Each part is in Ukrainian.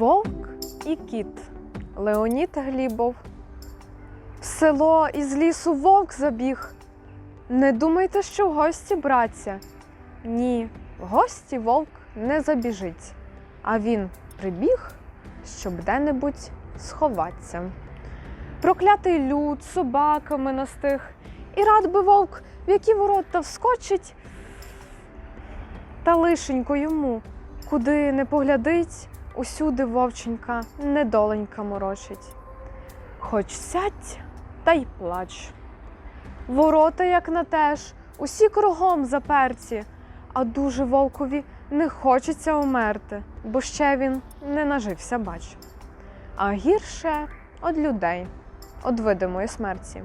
Вовк і кіт Леонід Глібов. В село із лісу вовк забіг. Не думайте, що в гості братця. Ні, в гості вовк не забіжить, а він прибіг, щоб де-небудь сховатися. Проклятий люд собаками настиг, і рад би вовк, в які ворота вскочить, та лишенько йому, куди не поглядить, усюди вовченька недоленька морочить. Хоч сядь та й плач. Ворота, як на теж, усі кругом заперті, а дуже вовкові не хочеться умерти, бо ще він не нажився, бач. А гірше од людей, од видимої смерті.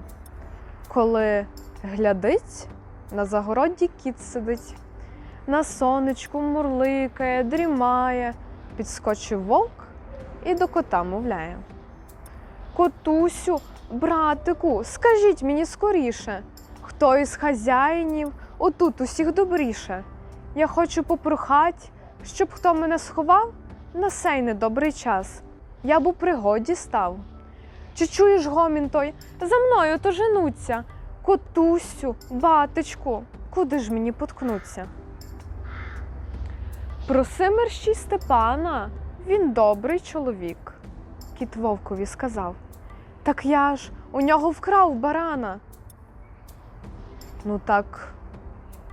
Коли глядить, на загороді кіт сидить, на сонечку мурликає, дрімає, підскочив вовк і до кота мовляє. Котусю, братику, скажіть мені скоріше, хто із хазяїнів отут усіх добріше? Я хочу попрохать, щоб хто мене сховав на сей недобрий час. Я б у пригоді став. Чи чуєш гомін той? За мною то женуться. Котусю, батечку, куди ж мені поткнуться? Проси мерщій Степана, він добрий чоловік, кіт вовкові сказав. Так я ж у нього вкрав барана. Ну так,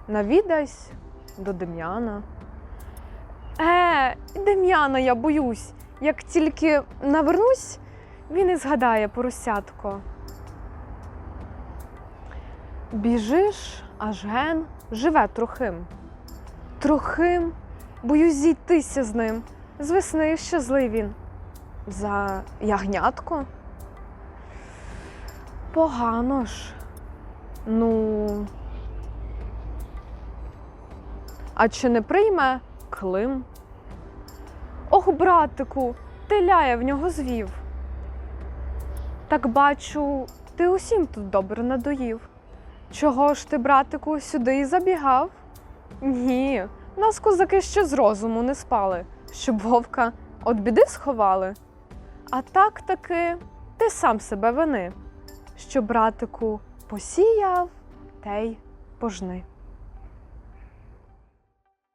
навідайсь до Дем'яна. Е, Дем'яна, я боюсь. Як тільки навернусь, він і згадає поросятко. Біжиш, аж ген живе трохим. Трохим, боюсь зійтися з ним. З весни ще злий він. За ягнятко. Погано ж. Ну. А чи не прийме Клим? Ох, братику, теля я в нього звів. Так бачу, ти усім тут добре надоїв. Чого ж ти, братику, сюди і забігав? Ні, нас козаки ще з розуму не спали, щоб вовка от біди сховали. А так таки ти сам себе вини, що братику посіяв, те й пожни.